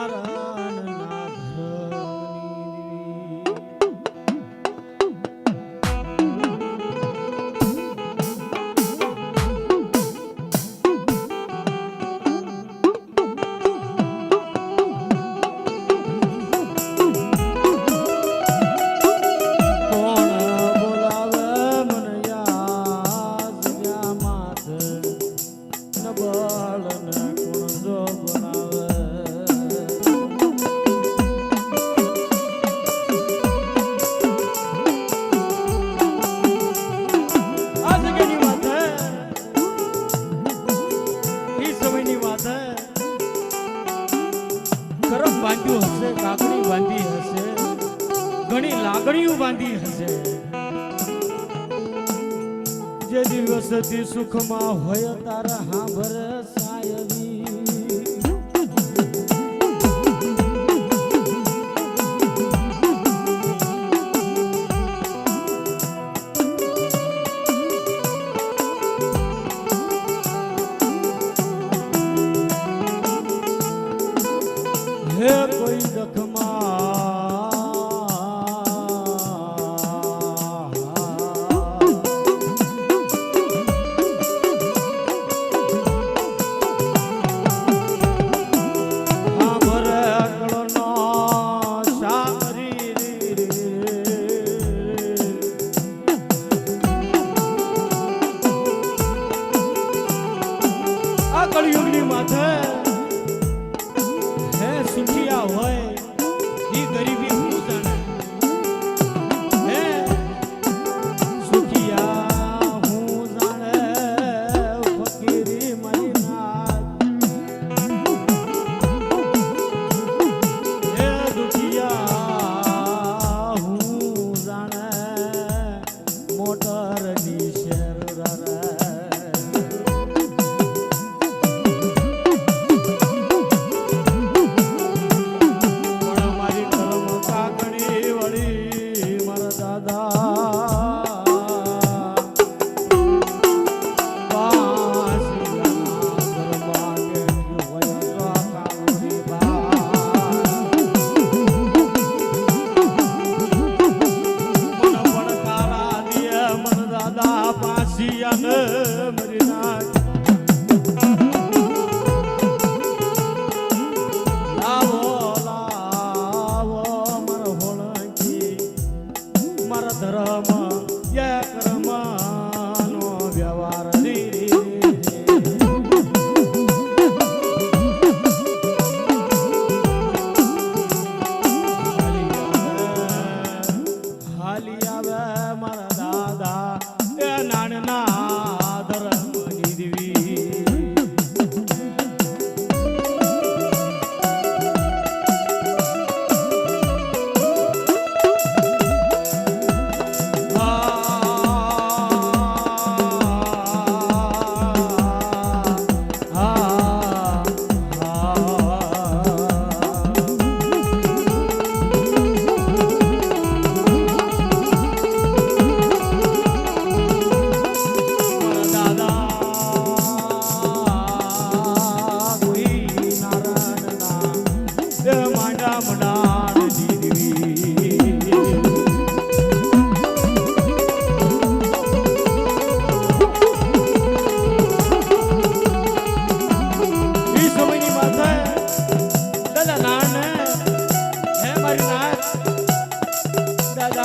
Nada. કરમ બાંધ્યું હશે, કાકડી બાંધી હશે, ઘણી લાગણીઓ બાંધી હશે. જે દિવસથી સુખમાં હોય તારા હા ભરસ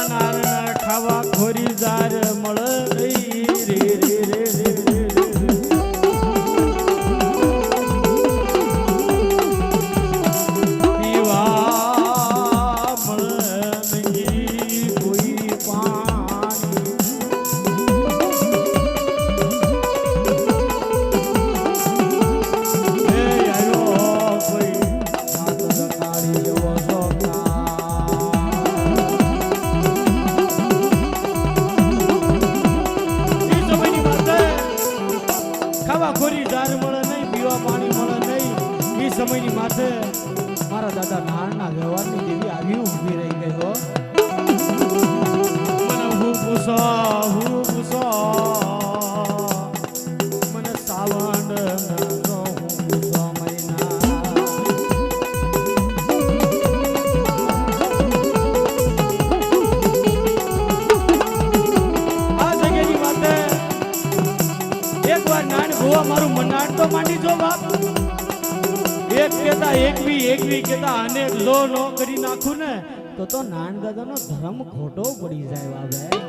નારના ખાવા ખોરી જાર મળ રે. કહેતા આને લો લો કરી નાખું ને, તો તો નાન દાદા નો ધર્મ ખોટો પડી જાય બાબા.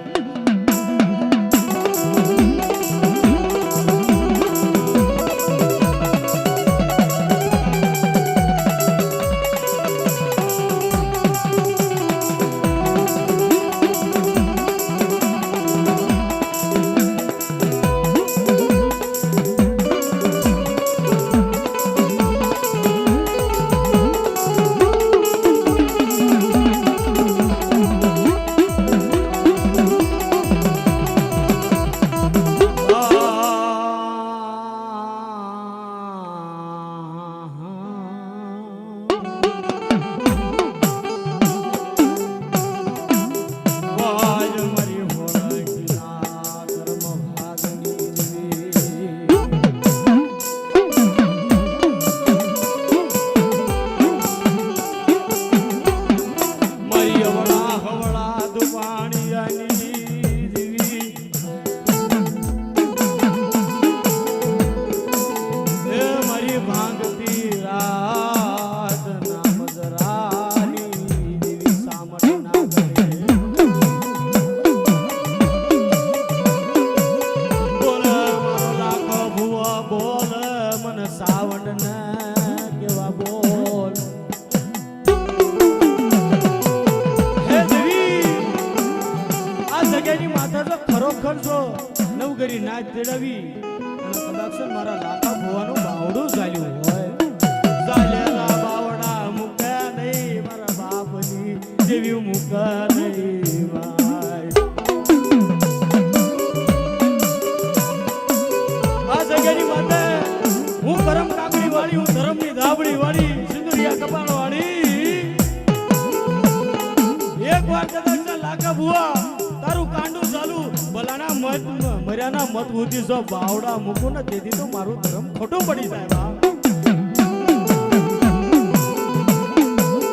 ગળા મૂકો ને તેથી તો મારો ધર્મ ખોટો પડી જાય.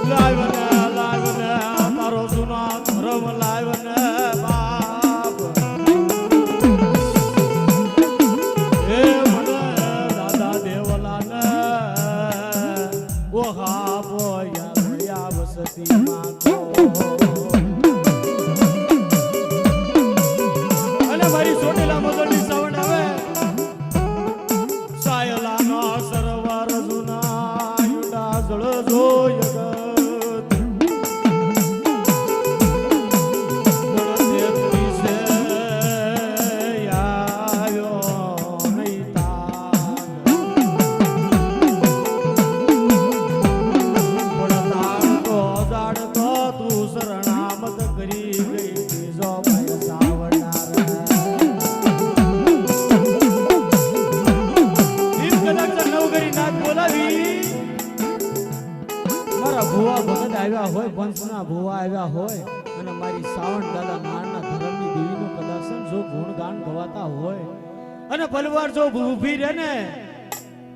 લાઈવ ને લાઈવ ને મારો જૂના ધર્મ લાઈવ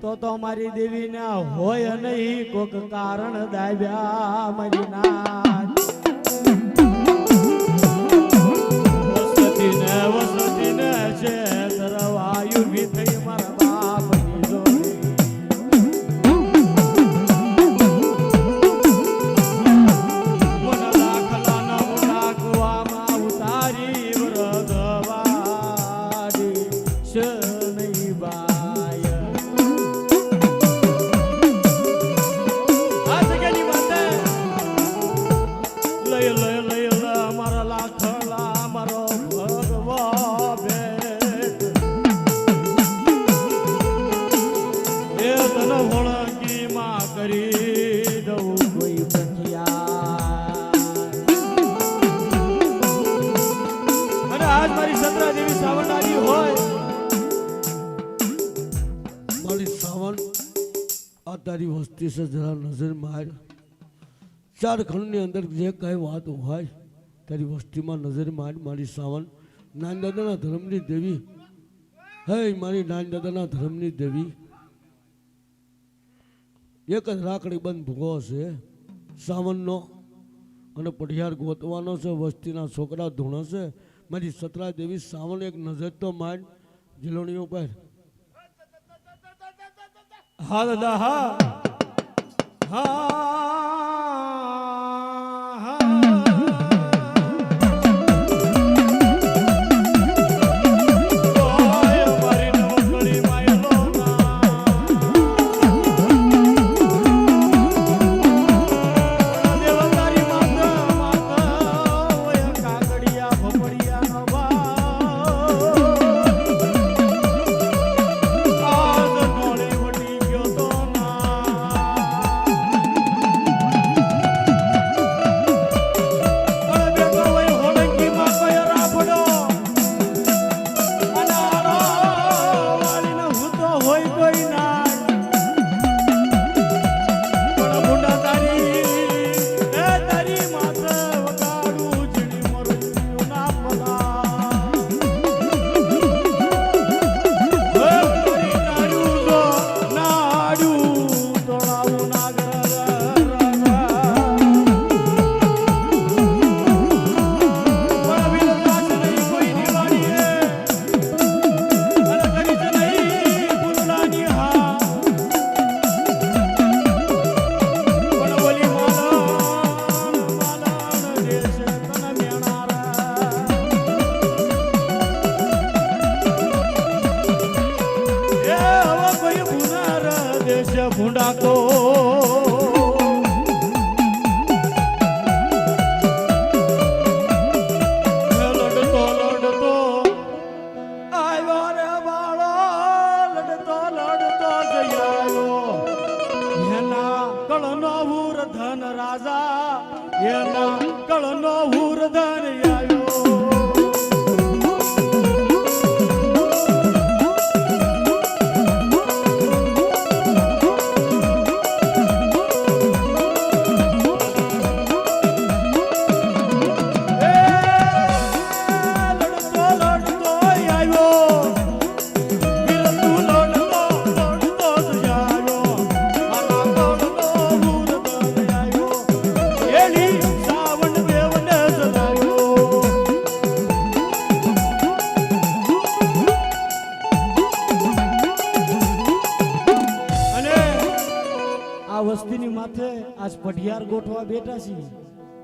તો તો મારી દેવીના હોય નહીં કોક કારણ દાવ્યા મરી ના ચાર ખંડની અંદર જે કાંઈ વાત હોય, તારી વસ્તીમાં નજર માર મારી સાવન. નાન દાદાના ધર્મની દેવી. હે મારી નાન દાદાના ધર્મની દેવી. એક જ રાખડી બંધ ભૂગો છે, સાવનનો. અને પઢિયાર ગોતવાનો છે, વસ્તીના છોકરા ધૂણો છે. મારી સતરા દેવી સાવન એક નજર તો માંડ જીલોણી ઉપર હા, દાદા, હા. હા. থাকো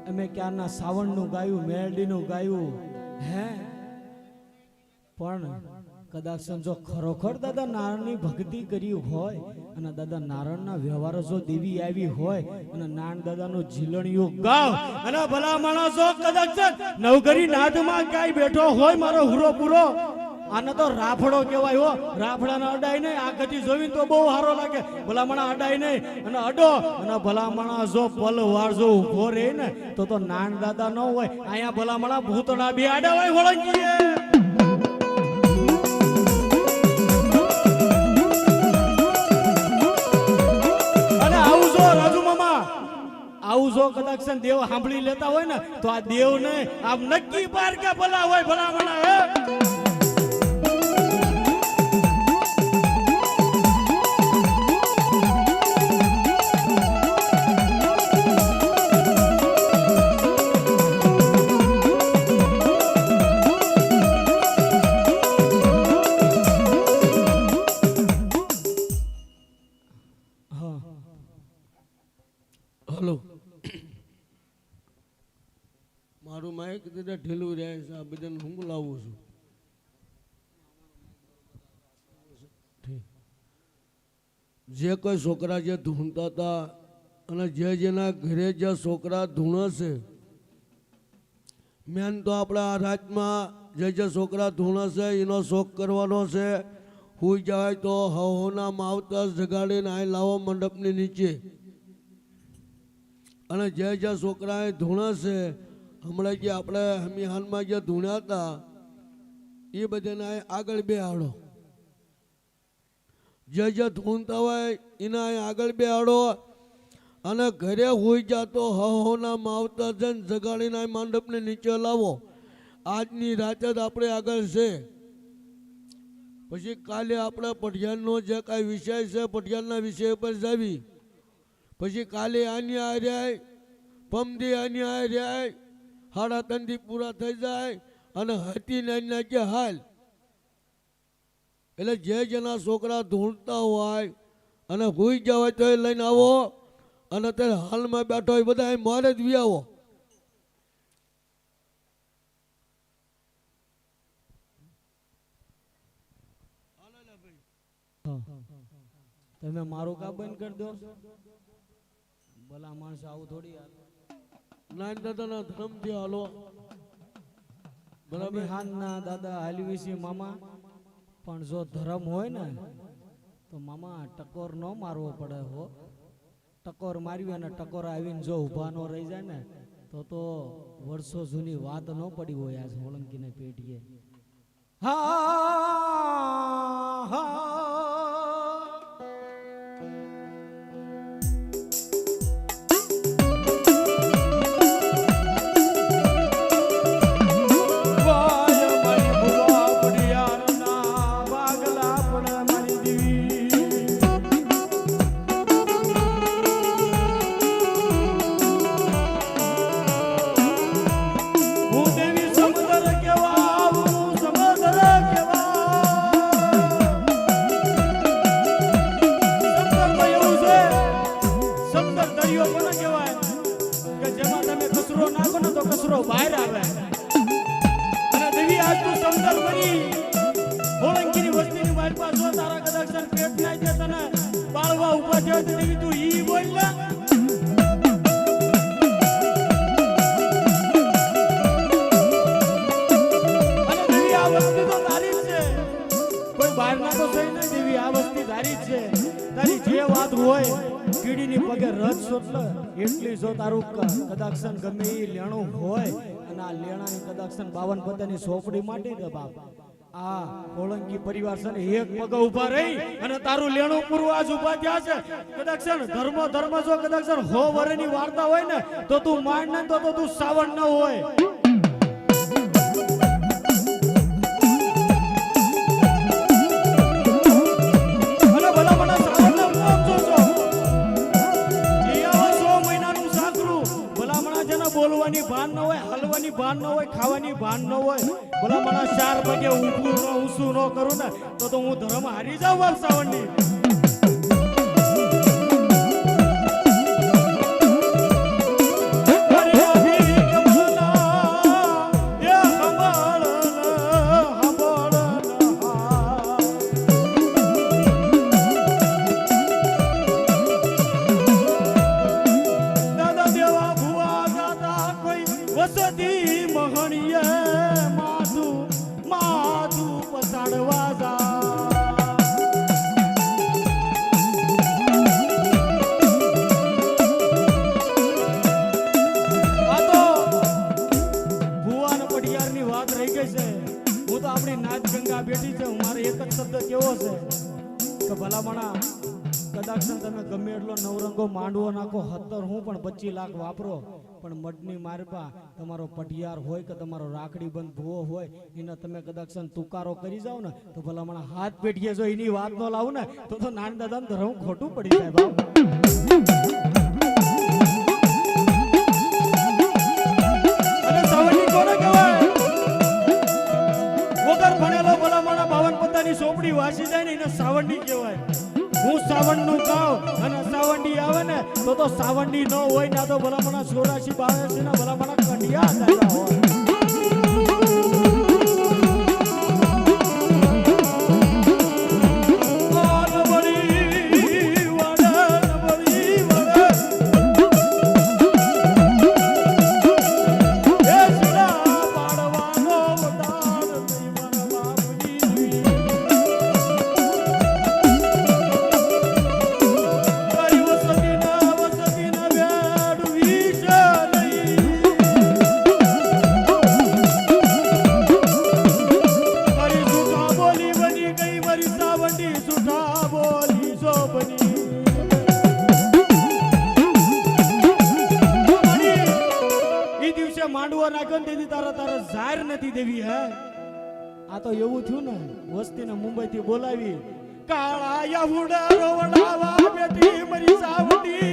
અમે ક્યારના સાવણનું ગાયું, મેરડીનું ગાયું? હે? પણ કદાચ જો ખરોખર દાદા નારણની ભક્તિ કરી હોય અને દાદા નારણના વ્યવહારો જો દેવી આવી હોય અને નાન દાદાનું ઝીલણિયું ગાવ, અને ભલા માણસો કદાચ નવગરી નાદમાં ગાય બેઠો હોય મારો હુરો પૂરો આને તો રાફડો કહેવાય હો. રાફડાને અડાય નહીં. આ ગતિ જોઈને તો બહુ સારો લાગે. ભલામણા અડાય નહીં. અને અડો. અને ભલામણા જો પલ જો ઊભો રહે ને, તો તો નાન દાદા ન હોય. અહીંયા ભલામણા ભૂતડા બી આડા હોય વળંગીએ આવું જો કદાચ દેવ સાંભળી લેતા હોય ને, તો આ દેવ ને આમ નક્કી પાર કે ભલા હોય ભલામણા, હે? ઢીલું રહે છે, આ બધાને હું બોલાવું છું. જે કોઈ છોકરા જે ધૂણતા હતા અને જે જેના ઘરે જે છોકરા ધૂણે મેન તો આપણા આ રાજમાં જે જે છોકરા ધૂણે છે, એનો શોખ કરવાનો છે. હુઈ જાય તો હવોના માવતર જગાડીને અહીં લાવો મંડપની નીચે. અને જે જે છોકરાએ ધૂણા છે હમણાં જે આપણે હમિહાનમાં જે ધૂણ્યા હતા, એ બધાને આગળ બે આડો જે જે ધૂણતા હોય, એના આગળ બે આડો અને ઘરે હોઈ જાતો હહોના માવતા જન જગાડીને મંડપને નીચે લાવો. આજની રાતે જ આપણે આગળ છે. પછી કાલે આપણા પઢિયાનનો જે કાંઈ વિષય છે પઢિયાનના વિષય પર જાવી. પછી કાલે આની હાર્યાય પમદી આની હાર્યાય હાડા તંદી પૂરા થઈ જાય અને હતી નાના કે હાલ. એટલે જે જેના છોકરા ધૂણતા હોય અને ભૂઈ ગયા હોય તો એ લઈને આવો અને અત્યારે હાલમાં બેઠો હોય બધા મારે જ વ્યાવો તમે મારું કા બંધ કરી દો. ભલા માણસ આવું થોડી. નાન દાદાના ધર્મથી હાલો. બરાબર? હાનના દાદા, હાલવી છે, મામા. પણ જો ધર્મ હોય ને, તો મામા, ટકોર ન મારવો પડે હો. ટકોર મારવી અને ટકોર આવીને જો ઊભા ન રહી જાય ને, તો તો વર્ષો જૂની વાત ન પડી હોય આ સોલંકીને પેટીએ. હા હા બાળવા ઊભા થયો તો ઈ બોલ ને અને દેવી આ વસ્તી તો થઈ નહીં જે વાત હોય કીડીની પગે જો તારું કદાક્ષન ગમે એ લેણું હોય અને આ લેણાની કદાક્ષન બાવન પત્તાની સોપડી માટે આ હોળંગી પરિવાર છે ને, એક પગ ઊભા રહી અને તારું લેણું પૂરું આજ ઊભા થયા છે. કદાક્ષન ધર્મ ધર્મ જો કદાક્ષન હો વરેની વાર્તા હોય ને, તો તું માંડ ને તો તો સાવણ ન હોય. બોલવાની ભાન ન હોય, હલવાની ભાન ન હોય, ખાવાની ભાન ન હોય. ભલા મને ચાર વાગે ઊભું ન ઊંસું ન કરું ને, તો તો હું ધર્મ હારી જાઉં બાપ ભલામણા. કદાચ તમે ગમે એટલો નવરંગો માંડવો નાખો હત્તર હું પણ પચીસ લાખ વાપરો. પણ મઢની મારપા તમારો પટિયાર હોય કે તમારો રાખડી બંધ ભૂવો હોય, એને તમે કદાચ તુકારો કરી જાઓ ને, તો ભલામણા હાથ પેટીએ જો એની વાત ન લાવું ને, તો નાન દાદા ધરમ ખોટું પડી જાય બાપ. એને સાવંડી કહેવાય. હું સાવણનું ગાઉં અને સાવંડી આવે ને, તો તો સાવંડી ન હોય ના તો ભલામણા ચોરાશી બારાશી ના ભલામણા કંડિયા દાદા હોય. કાળા યહુડા રોવડાવા બેટી મરી સાવડી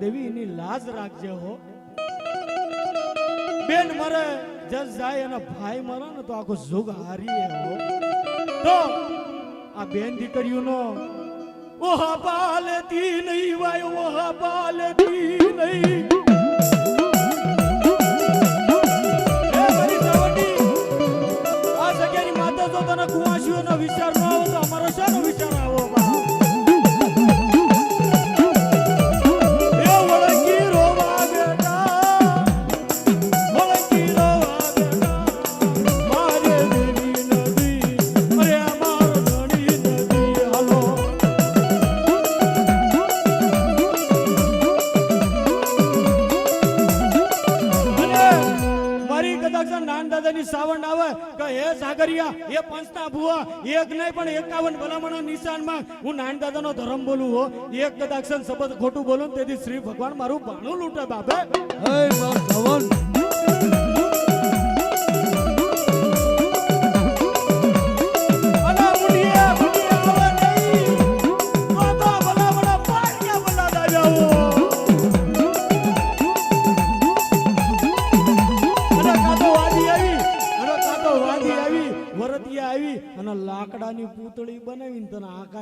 દેવી એની લાજ રાખજે હો. બેન મરે જસ જાય અને ભાઈ મરે ને તો આખો જુગ હારીએ હો. તો આ બેન દીકરીઓનો, ઓહા પાલતી નહીં વાય ઓહા પાલતી નહીં. વિચાર એકાવન ભલામણા નિશાનમાં હું નાન દાદાનો ધર્મ બોલું હો. એક કદાચ શબ્દ ખોટું બોલું તેથી શ્રી ભગવાન મારું ભાણું લૂંટે બાપે.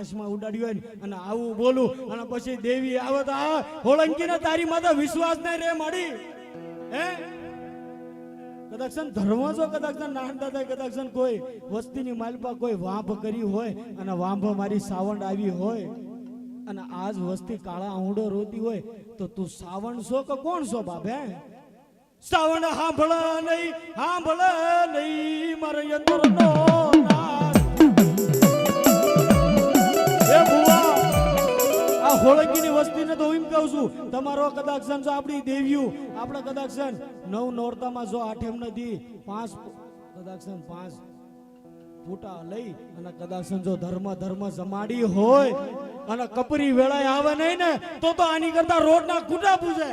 તને આકાશમાં ઉડાડી હોય અને આવું બોલું, અને પછી દેવી આવે તો, આ હોળંકીને તારી માથે વિશ્વાસ નહીં રે મળી હે? કદાચન ધર્મ જો કદાચન નાન દાદા કદાચન કોઈ વસ્તીની માલપા કોઈ વાંભ કરી હોય, અને વાંભ મારી સાવણ આવી હોય, અને આજ વસ્તી કાળા આંડો રોતી હોય, તો તું સાવણ છો કે કોણ છો બાબે સાવણ હાંભળા નહીં હાંભળા નહીં, મારે યંત્ર નો હે હોળંગીની વસ્તીને તો હું કહું છું, તમારો કદાચન જો આપણી દેવીઓ, આપણે કદાચન નવ નોરતામાં જો આઠેમ નથી પાંચ કદાચન પાંચ ફૂટા લઈ અને કદાચન જો ધર્મ ધર્મ જમાડી હોય અને કપરી વેળાએ આવે નહીં ને, તો તો આની કરતા રોડના કૂટા પૂજે.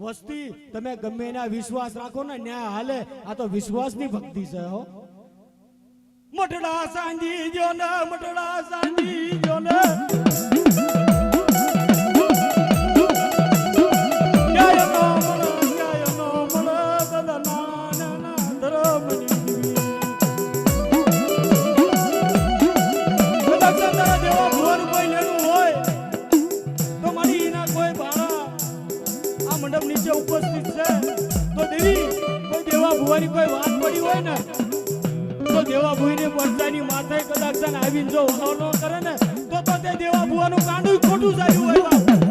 વસ્તી તમે ગમે એના વિશ્વાસ રાખો ને, ન્યાય હાલે, આ તો વિશ્વાસની ભક્તિ છે હો. મટડા સાંજી જો ને મટડા સાંજી જો ને. ભુવાની કોઈ વાત પડી હોય ને, તો દેવા ભુવાની પડદાની માથે કદાચ આવીને જો ઉહાવ ન કરે ને, તો તો તે દેવા ભુવાનું કાંડું ખોટું જાય હોય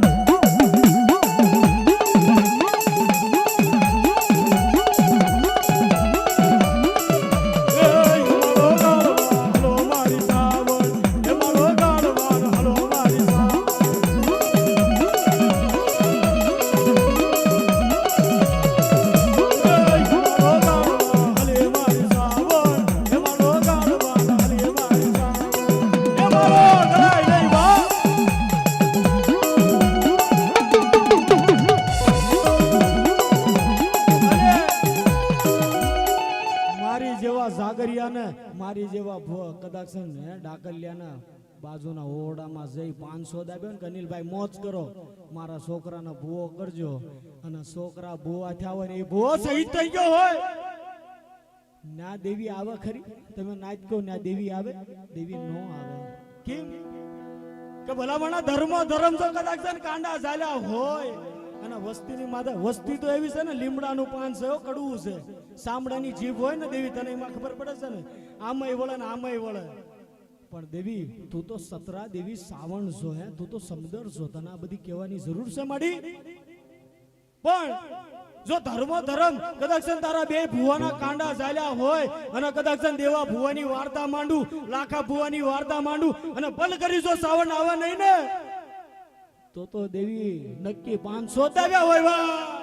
જાગરિયાને મારી જેવા કદાચ ને ડાકલિયાના બાજુના ઓરડામાં જઈ પાંચસો દાબ્યો ને અનિલભાઈ, મોજ કરો. મારા છોકરાને ભૂવો કરજો. અને છોકરા ભૂવા થયા હોય ને એ ભૂવો શહીદ થઈ ગયો હોય. ના દેવી આવે ખરી? તમે નાચ કહો ના દેવી આવે? દેવી નો આવે. કેમ? કે ભલામણા ધર્મ ધર્મ તો કદાચ કાંડા ચાલ્યા હોય. અને વસ્તીની માથે વસ્તી તો એવી છે ને, લીમડાનું પાન છે કડવું છે. સામડાની જીભ હોય ને દેવી, તને એમાં ખબર પડે છે ને? આમય વળે ને આમય વળે. પણ દેવી, તું તો સતરા દેવી સાવણ છો હે, તું તો સમદર છો, તને આ બધી કહેવાની જરૂર છે મારી પણ જો ધર્મ ધર્મ, કદાચ તારા બે ભુવાના કાંડા ચાલ્યા હોય, અને કદાચ દેવા ભુવાની વાર્તા માંડું, લાખા ભુવાની વાર્તા માંડું, અને પલ કરી જો સાવણ આવે નહીં ને? તો તો દેવી નક્કી પાંચસો દાવ્યા હોય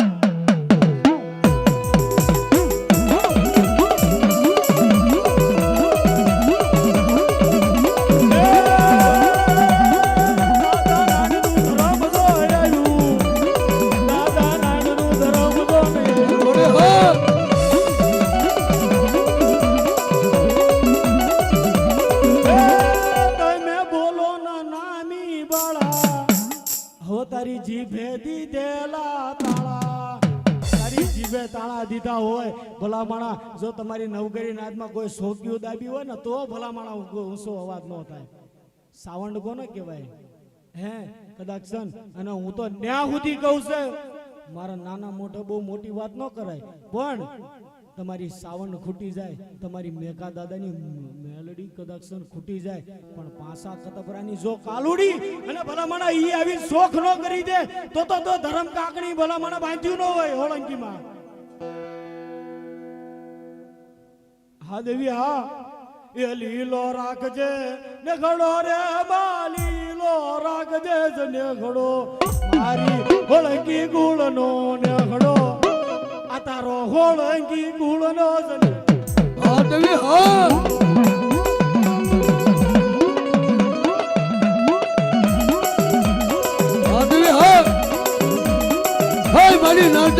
ભલામણા. જો તમારી નવગરી નાદમાં કોઈ સોગ્યું દાબી હોય ને, તો ભલામણા ઊંચો અવાજ ન થાય. સાવંડ કોને કહેવાય? હે, કદાચ સન, અને હું તો ન્યા સુધી કહું છે. મારા નાના મોટા બહુ મોટી વાત ન કરાય. પણ તમારી સાવંડ ખૂટી જાય, તમારી મેકા દાદાની મેલડી કદાચ ખૂટી જાય, પણ પાસા કતપરાની જો કાલુડી અને ભલામણા ઈ આવી શોખ ન કરી દે, તો તો તો ધરમ કાકણી ભલામણા બાંધ્યું ન હોય હોળંકીમાં હા દેવી હા એ લીલો રાખજે ને ઘડો રે બા, લીલો રાખજે ને ઘડો મારી હોળંકી ગુળ નો ઘડો આ તારો હોળંકી ગુળ નો જ ને હા! દેવી હા! હા મારી નાક